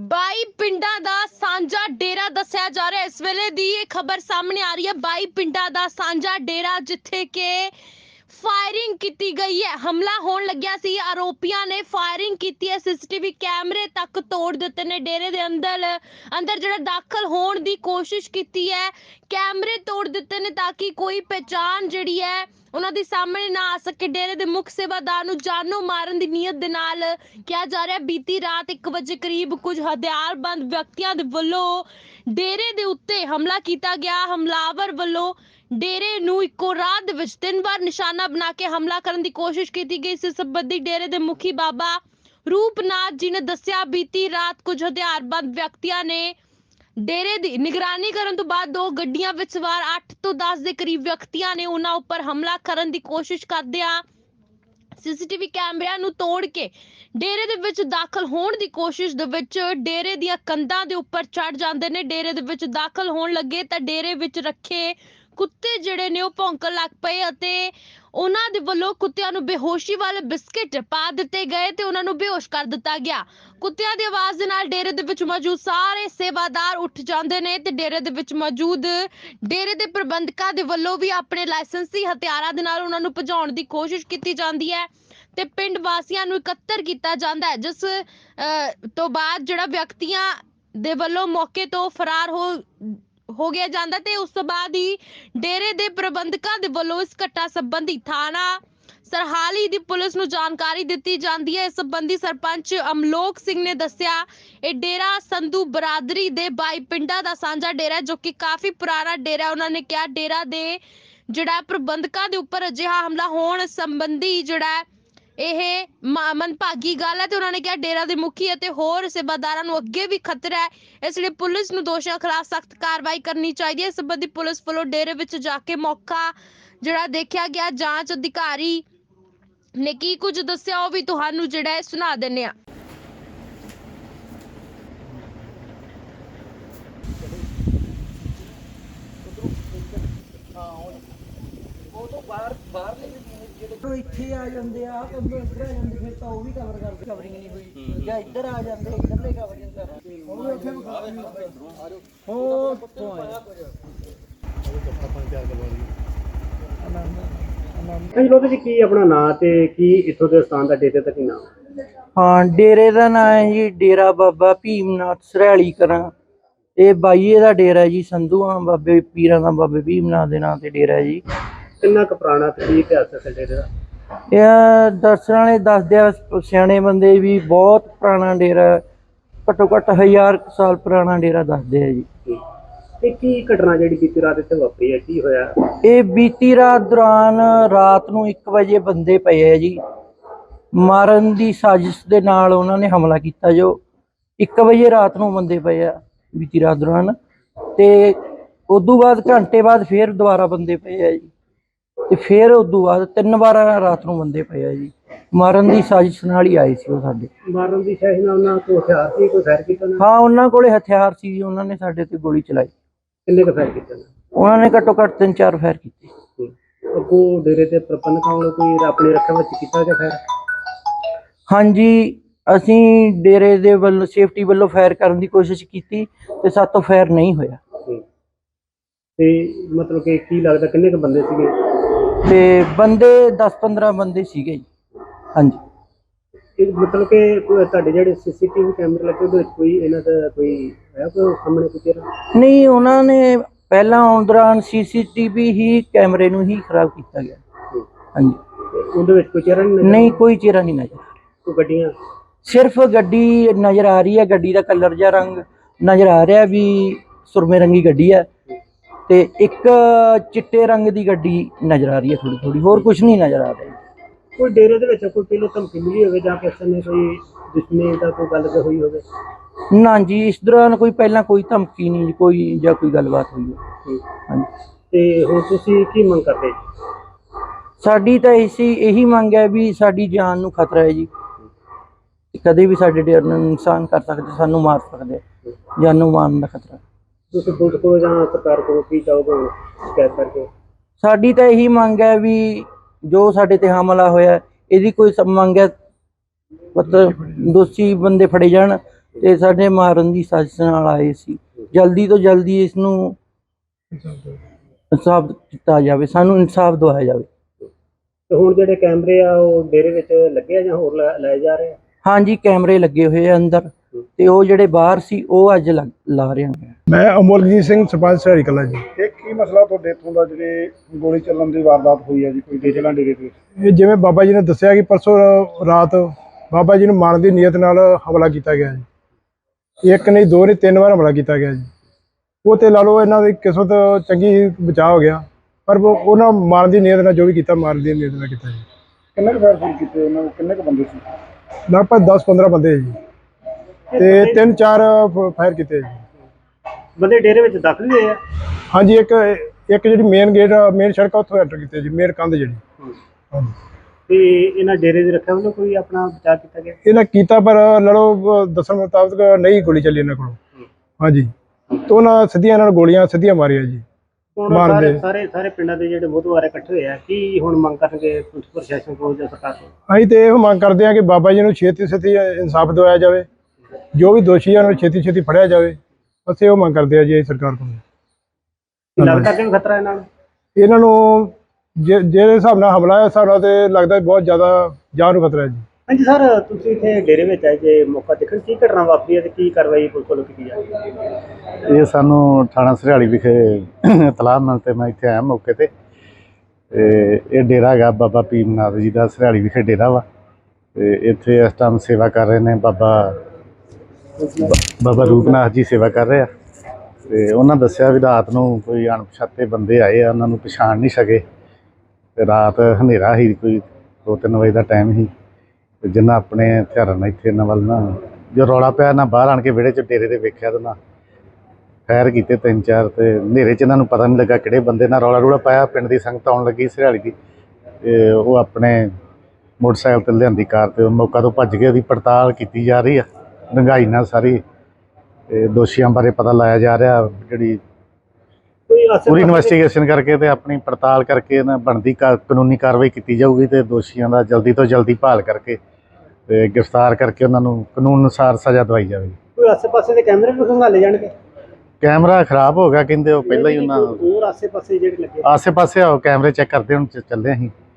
ਬਾਈ ਪਿੰਡਾਂ ਦਾ ਸਾਂਝਾ ਡੇਰਾ ਦੱਸਿਆ ਜਾ ਰਿਹਾ ਇਸ ਵੇਲੇ ਦੀ ਇਹ ਖਬਰ ਸਾਹਮਣੇ ਆ ਰਹੀ ਹੈ। ਬਾਈ ਪਿੰਡਾਂ ਦਾ ਸਾਂਝਾ ਡੇਰਾ ਜਿੱਥੇ ਕਿ ਫਾਇਰਿੰਗ ਕੀਤੀ ਗਈ ਹੈ। ਹਮਲਾ ਹੋਣ ਲੱਗਿਆ ਸੀ। ਆਰੋਪੀਆਂ ਨੇ ਫਾਇਰਿੰਗ ਕੀਤੀ ਹੈ। ਸੀਸੀਟੀਵੀ ਕੈਮਰੇ ਤੱਕ ਤੋੜ ਦਿੱਤੇ ਨੇ। ਡੇਰੇ ਦੇ ਅੰਦਰ ਅੰਦਰ ਜਿਹੜਾ ਦਾਖਲ ਹੋਣ ਦੀ ਕੋਸ਼ਿਸ਼ ਕੀਤੀ ਹੈ, ਕੈਮਰੇ ਤੋੜ ਦਿੱਤੇ ਨੇ ਤਾਂ ਕਿ ਕੋਈ ਪਹਿਚਾਨ ਜਿਹੜੀ ਹੈ, ਉਹਨਾਂ ਦੇ ਸਾਹਮਣੇ ਨਾ ਆ ਸਕੇ। ਡੇਰੇ ਦੇ ਮੁੱਖ ਸੇਵਾਦਾਰ ਨੂੰ ਜਾਨੋਂ ਮਾਰਨ ਦੀ ਨੀਅਤ ਦੇ ਨਾਲ ਕਿਹਾ ਜਾ ਰਿਹਾ ਬੀਤੀ ਰਾਤ 1 ਵਜੇ ਕਰੀਬ ਕੁਝ ਹਥਿਆਰਬੰਦ ਵਿਅਕਤੀਆਂ ਦੇ ਵੱਲੋਂ ਡੇਰੇ ਦੇ ਉੱਤੇ ਹਮਲਾ ਕੀਤਾ ਗਿਆ। ਹਮਲਾਵਰ ਵੱਲੋਂ ਡੇਰੇ ਨੂੰ ਇੱਕੋ ਰਾਤ ਦੇ ਵਿੱਚ ਤਿੰਨ ਵਾਰ ਨਿਸ਼ਾਨਾ ਬਣਾ ਕੇ ਹਮਲਾ ਕਰਨ ਦੀ ਕੋਸ਼ਿਸ਼ ਕੀਤੀ ਗਈ। ਇਸ ਸੰਬੰਧੀ ਡੇਰੇ ਦੇ ਮੁਖੀ ਬਾਬਾ ਰੂਪਨਾਥ ਜੀ ਨੇ ਦੱਸਿਆ, ਬੀਤੀ ਰਾਤ ਕੁਝ ਹਥਿਆਰਬੰਦ ਵਿਅਕਤੀਆਂ ਨੇ ਡੇਰੇ ਦੀ ਨਿਗਰਾਨੀ ਕਰਨ ਤੋਂ ਬਾਅਦ ਦੋ ਗੱਡੀਆਂ ਵਿੱਚ ਸਵਾਰ 8 ਤੋਂ 10 ਦੇ ਕਰੀਬ ਵਿਅਕਤੀਆਂ ਨੇ ਉਹਨਾਂ ਉੱਪਰ ਹਮਲਾ ਕਰਨ ਦੀ ਕੋਸ਼ਿਸ਼ ਕਰਦਿਆਂ ਸੀਸੀਟੀਵੀ ਕੈਮਰਿਆਂ ਨੂੰ ਤੋੜ ਕੇ ਡੇਰੇ ਦੇ ਵਿੱਚ ਦਾਖਲ ਹੋਣ ਦੀ ਕੋਸ਼ਿਸ਼ ਦੇ ਵਿੱਚ ਡੇਰੇ ਦੀਆਂ ਕੰਧਾਂ ਦੇ ਉੱਪਰ ਚੜ ਜਾਂਦੇ ਨੇ। ਡੇਰੇ ਦੇ ਵਿੱਚ ਦਾਖਲ ਹੋਣ ਲੱਗੇ ਤਾਂ ਡੇਰੇ ਵਿੱਚ ਰੱਖੇ ਕੁੱਤੇ ਜਿਹੜੇ ਨੇ ਉਹ ਭੌਂਕਣ ਲੱਗ ਪਏ ਅਤੇ ਉਹਨਾਂ ਦੇ ਵੱਲੋਂ ਕੁੱਤਿਆਂ ਨੂੰ ਬੇਹੋਸ਼ੀ ਵਾਲੇ ਬਿਸਕਟ ਪਾ ਦਿੱਤੇ ਗਏ ਤੇ ਉਹਨਾਂ ਨੂੰ ਬੇਹੋਸ਼ ਕਰ ਦਿੱਤਾ ਗਿਆ। ਕੁੱਤਿਆਂ ਦੀ ਆਵਾਜ਼ ਦੇ ਨਾਲ ਡੇਰੇ ਦੇ ਵਿੱਚ ਮੌਜੂਦ ਸਾਰੇ ਸੇਵਾਦਾਰ ਉੱਠ ਜਾਂਦੇ ਨੇ ਤੇ ਡੇਰੇ ਦੇ ਵਿੱਚ ਮੌਜੂਦ ਡੇਰੇ ਦੇ ਪ੍ਰਬੰਧਕਾਂ ਦੇ ਵੱਲੋਂ ਵੀ ਆਪਣੇ ਲਾਇਸੈਂਸੀ ਹਥਿਆਰਾਂ ਦੇ ਨਾਲ ਉਹਨਾਂ ਨੂੰ ਭਜਾਉਣ ਦੀ ਕੋਸ਼ਿਸ਼ ਕੀਤੀ ਜਾਂਦੀ ਹੈ ਤੇ ਪਿੰਡ ਵਾਸੀਆਂ ਨੂੰ ਇਕੱਤਰ ਕੀਤਾ ਜਾਂਦਾ ਹੈ, ਜਿਸ ਤੋਂ ਬਾਅਦ ਜਿਹੜਾ ਵਿਅਕਤੀਆਂ ਦੇ ਵੱਲੋਂ ਮੌਕੇ ਤੋਂ ਫਰਾਰ ਹੋ ਹੋ ਗਿਆ ਜਾਂਦਾ ਤੇ ਉਸ ਤੋਂ ਬਾਅਦ ਹੀ ਡੇਰੇ ਦੇ ਪ੍ਰਬੰਧਕਾਂ ਦੇ ਵੱਲੋਂ ਇਸ ਘਟਨਾ ਸੰਬੰਧੀ ਥਾਣਾ ਸਰਹਾਲੀ ਦੀ ਪੁਲਿਸ ਨੂੰ ਜਾਣਕਾਰੀ ਦਿੱਤੀ ਜਾਂਦੀ ਹੈ। ਇਸ ਸੰਬੰਧੀ ਸਰਪੰਚ ਅਮਲੋਕ ਸਿੰਘ ਨੇ ਦੱਸਿਆ, ਇਹ ਡੇਰਾ ਸੰਧੂ ਬਰਾਦਰੀ ਦੇ ਬਾਈ ਪਿੰਡਾਂ ਦਾ ਸਾਂਝਾ ਡੇਰਾ ਜੋ ਕਿ ਕਾਫੀ ਪੁਰਾਣਾ ਡੇਰਾ ਉਹਨਾਂ ਨੇ ਕਿਹਾ, ਡੇਰਾ ਦੇ ਜਿਹੜਾ ਪ੍ਰਬੰਧਕਾਂ ਦੇ ਉੱਪਰ ਅਜਿਹਾ ਹਮਲਾ ਹੋਣ ਸੰਬੰਧੀ ਜਿਹੜਾ ਇਹ ਮ- ਗੱਲ ਹੈ ਤੇ ਉਹਨਾਂ ਨੇ ਕਿਹਾ ਡੇਰਾ ਦੇ ਮੁਖੀ ਅਤੇ ਹੋਰ ਸੇਵਾਦਾਰਾਂ ਨੂੰ ਅੱਗੇ ਵੀ ਖਤਰਾ ਹੈ। ਇਸ ਲਈ ਪੁਲਿਸ ਨੂੰ ਦੋਸ਼ੀਆਂ ਖਿਲਾਫ ਸਖਤ ਕਾਰਵਾਈ ਕਰਨੀ ਚਾਹੀਦੀ ਹੈ। ਇਸ ਸੰਬੰਧੀ ਪੁਲਿਸ ਵੱਲੋਂ ਡੇਰੇ ਵਿੱਚ ਜਾ ਕੇ ਮੌਕਾ ਜਿਹੜਾ ਦੇਖਿਆ ਗਿਆ। ਜਾਂਚ ਅਧਿਕਾਰੀ ਨੇ ਕੀ ਕੁਝ ਦੱਸਿਆ ਉਹ ਵੀ ਤੁਹਾਨੂੰ ਜਿਹੜਾ ਹੈ ਸੁਣਾ ਦਿੰਨੇ ਆ ਉਹ ਇੱਥੇ ਆ ਜਾਂਦੇ ਆ ਕੰਬੋ ਇੱਧਰ ਆ ਜਾਂਦੇ ਫਿਰ ਤਾਂ ਉਹ ਵੀ ਕਵਰ ਕਰਦੇ। ਕਵਰਿੰਗ ਨਹੀਂ ਹੋਈ ਜਾਂ ਇੱਧਰ ਆ ਜਾਂਦੇ ਇੱਧਰਲੇ ਕਵਰਿੰਗ ਕਰਦੇ। ਉਹ ਉੱਥੇ ਹੋ ਤੋਂ ਆਇਆ ਹਾਂਜੀ ਲੋਕ ਜੀ ਕੀ ਆਪਣਾ ਨਾਂ ਤੇ ਕੀ ਇੱਥੋਂ ਦੇ ਸਥਾਨ ਦਾ ਡੇਰੇ ਤੱਕ ਨਾਮ ਹਾਂ ਡੇਰੇ ਦਾ ਨਾਮ ਹੈ ਜੀ ਡੇਰਾ ਬਾਬਾ ਭੀਮਨਾਥ ਸਰੈਲੀ ਕਰਾਂ ਇਹ ਬਾਈਏ ਦਾ ਡੇਰਾ ਹੈ ਜੀ ਸੰਧੂਆਂ ਬਾਬੇ ਪੀਰਾਂ ਦਾ ਬਾਬੇ ਭੀਮਨਾਥ ਦੇ ਨਾਂ ਤੇ ਡੇਰਾ ਹੈ ਜੀ। ਕਿੰਨਾ ਕੁ ਪੁਰਾਣਾ ਤੇ ਕੀ ਇਤਿਹਾਸ ਹੈ ਡੇਰੇ ਦਾ? ਇਹ ਦਰਸ਼ਨ ਵਾਲੇ ਦੱਸਦੇ ਆ ਸਿਆਣੇ ਬੰਦੇ ਵੀ ਬਹੁਤ ਪੁਰਾਣਾ ਡੇਰਾ। ਘੱਟੋ ਘੱਟ ਹਜ਼ਾਰ ਕੁ ਸਾਲ ਪੁਰਾਣਾ ਡੇਰਾ ਦੱਸਦੇ ਆ ਜੀ। ਇਹ ਕੀ ਘਟਨਾ ਜਿਹੜੀ ਬੀਤੀ ਰਾਤ ਇੱਥੇ ਵਾਪਰੀ ਹੈ? ਕੀ ਹੋਇਆ? ਇਹ ਬੀਤੀ ਰਾਤ ਦੌਰਾਨ ਰਾਤ ਨੂੰ 1 ਵਜੇ ਬੰਦੇ ਪਏ ਆ ਜੀ। ਮਾਰਨ ਦੀ ਸਾਜ਼ਿਸ਼ ਦੇ ਨਾਲ ਉਹਨਾਂ ਨੇ ਹਮਲਾ ਕੀਤਾ ਜੋ 1 ਵਜੇ ਰਾਤ ਨੂੰ ਬੰਦੇ ਪਏ ਆ ਬੀਤੀ ਰਾਤ ਦੌਰਾਨ। ਤੇ ਉਦੋਂ ਬਾਅਦ ਘੰਟੇ ਬਾਅਦ ਫੇਰ ਦੁਬਾਰਾ ਬੰਦੇ ਪਏ ਆ ਜੀ। ਤੇ ਫੇਰ ਉਦੋਂ ਬਾਅਦ ਤਿੰਨ ਵਾਰ ਰਾਤ ਨੂੰ ਬੰਦੇ ਪਏ ਆ ਜੀ। ਮਾਰਨ ਦੀ ਸਾਜ਼ਿਸ਼ ਨਾਲ ਹੀ ਆਏ ਸੀ ਉਹ ਸਾਡੇ। ਮਾਰਨ ਦੀ ਸ਼ਾਹੀ ਨਾਲ ਉਹਨਾਂ ਕੋਲ ਹਥਿਆਰ ਸੀ ਕੋਈ ਫਾਇਰ ਕੀਤਾ ਨਾ? ਹਾਂ ਉਹਨਾਂ ਕੋਲੇ ਹਥਿਆਰ ਸੀ ਜੀ, ਉਹਨਾਂ ਨੇ ਸਾਡੇ ਤੇ ਗੋਲੀ ਚਲਾਈ। ਕਿੰਨੇ ਕੁ ਫਾਇਰ ਕੀਤਾ ਉਹਨਾਂ ਨੇ? ਘੱਟੋ ਘੱਟ ਤਿੰਨ ਚਾਰ ਫਾਇਰ ਕੀਤੇ। ਅੱਗੋਂ ਡੇਰੇ ਤੇ ਪ੍ਰਬੰਧਕਾਂ ਵੱਲੋਂ ਕੋਈ ਆਪਣੇ ਰੱਖਿਆ ਵਿੱਚ ਕੀਤਾ ਗਿਆ ਫਾਇਰ? ਹਾਂਜੀ ਅਸੀਂ ਡੇਰੇ ਦੇ ਵੱਲੋਂ ਸੇਫਟੀ ਵੱਲੋਂ ਫਾਇਰ ਕਰਨ ਦੀ ਕੋਸ਼ਿਸ਼ ਕੀਤੀ ਤੇ ਸਾਤੋਂ ਫਾਇਰ ਨਹੀਂ ਹੋਇਆ। ਤੇ ਮਤਲਬ ਕਿ ਕੀ ਲੱਗਦਾ ਕਿੰਨੇ ਕੁ ਬੰਦੇ ਸੀਗੇ? ਤੇ ਬੰਦੇ 10-15 ਬੰਦੇ ਸੀਗੇ ਜੀ। ਹਾਂਜੀ। ਇਹ ਮਤਲਬ ਕਿ ਕੋਈ ਤੁਹਾਡੇ ਜਿਹੜੇ ਸੀਸੀਟੀਵੀ ਕੈਮਰੇ ਲੱਗੇ ਉਹਦੇ ਵਿੱਚ ਕੋਈ ਇਹਨਾਂ ਦਾ ਕੋਈ ਹੈ ਕੋਈ ਸਾਹਮਣੇ ਕੋਈ ਚਿਹਰਾ? ਨਹੀਂ ਉਹਨਾਂ ਨੇ ਪਹਿਲਾਂ ਆਉਣ ਦੌਰਾਨ ਸੀਸੀਟੀਵੀ ਹੀ ਕੈਮਰੇ ਨੂੰ ਹੀ ਖਰਾਬ ਕੀਤਾ ਗਿਆ। ਹਾਂਜੀ। ਤੇ ਉਹਦੇ ਵਿੱਚ ਕੋਈ ਚਿਹਰਾ ਨਹੀਂ ਨਜ਼ਰ ਨਹੀਂ ਕੋਈ ਚਿਹਰਾ ਨਹੀਂ ਨਜ਼ਰ ਕੋਈ ਗੱਡੀਆਂ? ਸਿਰਫ ਗੱਡੀ ਨਜ਼ਰ ਆ ਰਹੀ ਹੈ ਗੱਡੀ ਦਾ ਕਲਰ ਜਾਂ ਰੰਗ ਨਜ਼ਰ ਆ ਰਿਹਾ ਵੀ ਸੁਰਮੇ ਰੰਗੀ ਗੱਡੀ ਹੈ। ਤੇ ਇੱਕ ਚਿੱਟੇ ਰੰਗ ਦੀ ਗੱਡੀ ਨਜ਼ਰ ਆ ਰਹੀ ਹੈ ਥੋੜੀ ਥੋੜੀ ਹੋਰ ਕੁਝ ਨਹੀਂ ਨਜ਼ਰ ਆ ਰਿਹਾ। ਕੋਈ ਡੇਰੇ ਦੇ ਵਿੱਚ ਕੋਈ ਪਹਿਲਾਂ ਧਮਕੀ ਮਿਲੀ ਹੋਵੇ ਜਾਂ ਕਿਸੇ ਨੇ ਕੋਈ ਦੁਸ਼ਮਣੀ ਦਾ ਕੋਈ ਗੱਲ ਤੇ ਹੋਈ ਹੋਵੇ? ਨਾ ਜੀ ਇਸ ਦੌਰਾਨ ਕੋਈ ਪਹਿਲਾਂ ਕੋਈ ਧਮਕੀ ਨਹੀਂ ਕੋਈ ਜਾਂ ਕੋਈ ਗੱਲਬਾਤ ਹੋਈ ਹੈ। ਹਾਂਜੀ। ਤੇ ਹੁਣ ਤੁਸੀਂ ਕੀ ਮੰਗ ਕਰਦੇ ਸਾਡੀ ਤਾਂ ਇਸੀ ਇਹੀ ਮੰਗ ਹੈ ਵੀ ਸਾਡੀ ਜਾਨ ਨੂੰ ਖਤਰਾ ਹੈ ਜੀ। ਕਦੇ ਵੀ ਸਾਡੇ ਡੇਰ ਨੂੰ ਨੁਕਸਾਨ ਕਰ ਸਕਦੇ ਸਾਨੂੰ ਮਾਰ ਸਕਦੇ ਜਾਨੋਂ ਮਾਰਨ ਦਾ ਖਤਰਾ। ਤੁਸੀਂ ਪੁਲਿਸ ਕੋਲ ਜਾਂ ਸਰਕਾਰ ਕੋਲ ਕੀ ਚਾਹੋਗੇ ਹੁਣ ਸ਼ਿਕਾਇਤ ਕਰਕੇ? ਸਾਡੀ ਤਾਂ ਇਹੀ ਮੰਗ ਹੈ ਵੀ ਜੋ ਸਾਡੇ ਤੇ ਹਮਲਾ ਹੋਇਆ ਇਹਦੀ ਕੋਈ ਸ- ਮੰਗ ਹੈ ਮਤਲਬ ਦੋਸ਼ੀ ਬੰਦੇ ਫੜੇ ਜਾਣ ਤੇ ਸਾਡੇ ਮਾਰਨ ਦੀ ਸਾਜ਼ਿਸ਼ ਨਾਲ ਆਏ ਸੀ। ਜਲਦੀ ਤੋਂ ਜਲਦੀ ਇਸ ਨੂੰ ਇਨਸਾਫ ਕੀਤਾ ਜਾਵੇ ਸਾਨੂੰ ਇਨਸਾਫ ਦਵਾਇਆ ਜਾਵੇ। ਤੇ ਹੁਣ ਜਿਹੜੇ ਕੈਮਰੇ ਆ ਉਹ ਡੇਰੇ ਵਿੱਚ ਲੱਗੇ ਆ ਜਾਂ ਹੋਰ ਲਾ- ਲਾਏ ਜਾ ਰਹੇ ਆ? ਹਾਂਜੀ ਕੈਮਰੇ ਲੱਗੇ ਹੋਏ ਆ ਅੰਦਰ। ਤੇ ਉਹ ਜਿਹੜੇ ਬਾਹਰ ਸੀ ਉਹ ਅੱਜ ਲੱਗ- ਲਾ ਰਹੇ ਮੈਂ ਅਮੋਲਜੀਤ ਸਿੰਘ ਸਰਪੰਚ ਸਹਾਰੀ ਕਲਾ ਜੀ। ਇਹ ਕੀ ਮਸਲਾ ਤੁਹਾਡੇ ਇੱਥੋਂ ਦਾ ਜਿਹੜੇ ਗੋਲੀ ਚੱਲਣ ਦੀ ਵਾਰਦਾਤ ਹੋਈ ਹੈ ਜੀ ਕੋਈ ਡੇਜਲਾਂ ਡੇਰੇ ਤੇ ਇਹ ਜਿਵੇਂ ਬਾਬਾ ਜੀ ਨੇ ਦੱਸਿਆ ਕਿ ਪਰਸੋਂ ਰਾਤ ਬਾਬਾ ਜੀ ਨੂੰ ਮਾਰਨ ਦੀ ਨੀਅਤ ਨਾਲ ਹਮਲਾ ਕੀਤਾ ਗਿਆ ਜੀ। ਇੱਕ ਨਹੀਂ ਦੋ ਨਹੀਂ ਤਿੰਨ ਵਾਰ ਹਮਲਾ ਕੀਤਾ ਗਿਆ ਜੀ। ਉਹ ਤੇ ਲਾ ਲਓ ਇਹਨਾਂ ਦੀ ਕਿਸਮਤ ਚੰਗੀ ਬਚਾਅ ਹੋ ਗਿਆ ਪਰ ਉਹ ਉਹਨਾਂ ਮਾਰਨ ਦੀ ਨੀਅਤ ਨਾਲ ਜੋ ਵੀ ਕੀਤਾ ਮਾਰਨ ਦੀ ਨੀਅਤ ਨਾਲ ਕੀਤਾ ਜੀ। ਕਿੰਨੇ ਕੁ ਫਾਇਰ ਕੀਤੇ ਉਹਨਾਂ ਕਿੰਨੇ ਕੁ ਬੰਦੇ ਸੀ? ਲਗਭਗ 10 15 ਬੰਦੇ ਜੀ। ਤੇ ਤਿੰਨ ਚਾਰ ਫਾਇਰ ਕੀਤੇ ਜੀ। ਬੰਦੇ ਡੇਰੇ ਵਿੱਚ ਦਾਖਲ ਹੋਏ ਆ? ਹਾਂਜੀ ਇੱਕ ਇੱਕ ਜਿਹੜੀ ਮੇਨ ਗੇਟ ਮੇਨ ਸੜਕ ਆ, ਉੱਥੋਂ ਐਂਟਰ ਕੀਤੇ ਜੀ ਮੇਨ ਕੰਧ ਜਿਹੜੀ। ਹਾਂਜੀ। ਤੇ ਇਹਨਾਂ ਡੇਰੇ ਦੇ ਰੱਖਿਆ ਵੱਲੋਂ ਕੋਈ ਆਪਣਾ ਬਚਾਅ ਕੀਤਾ ਗਿਆ? ਇਹਨਾਂ ਕੀਤਾ ਪਰ ਲੜੋ ਦੱਸਣ ਮੁਤਾਬਕ ਨਹੀਂ ਗੋਲੀ ਚੱਲੀ ਇਹਨਾਂ ਕੋਲੋਂ। ਹਾਂਜੀ। ਤੇ ਉਹਨਾਂ ਸਿੱਧੀਆਂ ਇਹਨਾਂ ਨੂੰ ਗੋਲੀਆਂ ਸਿੱਧੀਆਂ ਮਾਰੀਆਂ ਜੀ। ਹੁਣ ਮਾਰ ਸਾਰੇ। ਸਾਰੇ ਪਿੰਡਾਂ ਦੇ ਜਿਹੜੇ ਬੁੱਧਵਾਰ ਇਕੱਠੇ ਹੋਏ ਆ ਕੀ ਹੁਣ ਮੰਗ ਕਰਨਗੇ ਪੁਲਿਸ ਪ੍ਰਸ਼ਾਸਨ ਕੋਲ ਜਾਂ ਸਰਕਾਰ ਕੋਲ? ਅਸੀਂ ਤੇ ਇਹ ਮੰਗ ਕਰਦੇ ਹਾਂ ਕਿ ਬਾਬਾ ਜੀ ਨੂੰ ਛੇਤੀ ਛੇਤੀ ਇਨਸਾਫ ਦਿਵਾਇਆ ਜਾਵੇ। ਜੋ ਵੀ ਦੋਸ਼ੀ ਆ ਉਹਨਾਂ ਨੂੰ ਛੇਤੀ ਛੇਤੀ ਫੜਿਆ ਜਾਵੇ। ਅਸੀਂ ਉਹ ਮੰਗ ਕਰਦੇ ਹਾਂ ਜੀ ਅਸੀਂ ਸਰਕਾਰ ਕੋਲ ਕੀ ਲੱਗਦਾ ਕਿ ਖਤਰਾ ਇਹਨਾਂ ਨੂੰ? ਇਹਨਾਂ ਨੂੰ ਜੇ- ਜਿਹੜੇ ਹਿਸਾਬ ਨਾਲ ਹਮਲਾ ਹੈ ਨਾਲ ਤੇ ਲੱਗਦਾ ਬਹੁਤ ਜ਼ਿਆਦਾ ਜਾਨ ਨੂੰ ਖਤਰਾ ਹੈ ਜੀ। ਹਾਂਜੀ ਸਰ ਤੁਸੀਂ ਇੱਥੇ ਡੇਰੇ ਵਿੱਚ ਆਏ ਜੇ ਮੌਕਾ ਦੇਖਣ ਕੀ ਘਟਨਾ ਵਾਪਰੀ ਹੈ ਤੇ ਕੀ ਕਾਰਵਾਈ ਪੁਲਿਸ ਵੱਲੋਂ ਕੀਤੀ ਜਾ ਰਹੀ ਹੈ? ਇਹ ਸਾਨੂੰ ਥਾਣਾ ਸਰਿਆਲੀ ਵਿਖੇ ਇਤਲਾਹ ਮਿਲ ਤੇ ਮੈਂ ਇੱਥੇ ਆਇਆ ਮੌਕੇ ਤੇ। ਤੇ ਇਹ ਡੇਰਾ ਹੈਗਾ ਬਾਬਾ ਭੀਮਨਾਥ ਜੀ ਦਾ ਸਰਿਆਲੀ ਵਿਖੇ ਡੇਰਾ ਵਾ। ਤੇ ਇੱਥੇ ਇਸ ਟਾਈਮ ਸੇਵਾ ਕਰ ਰਹੇ ਨੇ ਬਾਬਾ ਬਾਬਾ ਰੂਪਨਾਥ ਜੀ ਸੇਵਾ ਕਰ ਰਹੇ ਆ। ਤੇ ਉਹਨਾਂ ਦੱਸਿਆ ਵੀ ਰਾਤ ਨੂੰ ਕੋਈ ਅਣਪਛਾਤੇ ਬੰਦੇ ਆਏ ਆ, ਉਹਨਾਂ ਨੂੰ ਪਛਾਣ ਨਹੀਂ ਸਕੇ। ਤੇ ਰਾਤ ਹਨੇਰਾ ਹੀ ਕੋਈ 2-3 ਵਜੇ ਦਾ ਟਾਈਮ ਹੀ ਤੇ ਜਿਨ੍ਹਾਂ ਆਪਣੇ ਹਥਿਆਰਾਂ ਨਾਲ ਇੱਥੇ ਇਹਨਾਂ ਵੱਲ ਨਾ ਜੋ ਰੌਲਾ ਪਿਆ, ਨਾ ਬਾਹਰ ਆਣ ਕੇ ਵਿਹੜੇ 'ਚ ਡੇਰੇ ਦੇ ਵੇਖਿਆ ਤਾਂ ਨਾ ਫਾਇਰ ਕੀਤੇ ਤਿੰਨ ਚਾਰ ਤੇ ਹਨੇਰੇ 'ਚ ਇਹਨਾਂ ਨੂੰ ਪਤਾ ਨਹੀਂ ਲੱਗਾ ਕਿਹੜੇ ਬੰਦੇ ਨਾਲ ਰੌਲਾ ਰੂਲਾ ਪਾਇਆ, ਪਿੰਡ ਦੀ ਸੰਗਤ ਆਉਣ ਲੱਗੀ ਸਰਿਆਲੀ ਦੀ। ਤੇ ਉਹ ਆਪਣੇ ਮੋਟਰਸਾਈਕਲ ਤੇ ਲਿਆਂਦੀ ਕਾਰ ਤੇ ਉਹ ਮੌਕਾ ਤੋਂ ਭੱਜ ਗਏ ਉਹਦੀ ਪੜਤਾਲ ਕੀਤੀ ਜਾ ਰਹੀ ਆ। ਡੰਗਾਈ ਨਾਲ ਸਾਰੀ ਤੇ ਦੋਸ਼ੀਆਂ ਬਾਰੇ ਪਤਾ ਲਾਇਆ ਜਾ ਰਿਹਾ ਜਿਹੜੀ ਕੋਈ ਪੂਰੀ ਇਨਵੈਸਟੀਗੇਸ਼ਨ ਕਰਕੇ ਤੇ ਆਪਣੀ ਪੜਤਾਲ ਕਰਕੇ ਨਾ ਬਣਦੀ ਕਾ- ਕਾਨੂੰਨੀ ਕਾਰਵਾਈ ਕੀਤੀ ਜਾਊਗੀ ਤੇ ਦੋਸ਼ੀਆਂ ਦਾ ਜਲਦੀ ਤੋਂ ਜਲਦੀ ਭਾਲ ਕਰਕੇ ਤੇ ਗ੍ਰਿਫਤਾਰ ਕਰਕੇ ਉਹਨਾਂ ਨੂੰ ਕਾਨੂੰਨ ਅਨੁਸਾਰ ਸਜ਼ਾ ਦਵਾਈ ਜਾਵੇਗੀ। ਕੋਈ ਆਸੇ ਪਾਸੇ ਦੇ ਕੈਮਰੇ ਵੀ ਖੰਗਾਲੇ ਜਾਣਗੇ? ਕੈਮਰਾ ਖਰਾਬ ਹੋ ਗਿਆ ਕਹਿੰਦੇ ਉਹ ਪਹਿਲਾਂ ਹੀ ਉਹਨਾਂ ਹੋਰ ਆਸੇ ਪਾਸੇ ਜਿਹੜੇ ਲੱਗੇ। ਆਸੇ ਪਾਸੇ ਆਓ ਕੈਮਰੇ ਚੈੱਕ ਕਰਦੇ ਹੁਣ ਚ- ਚੱਲੇ ਅਸੀਂ।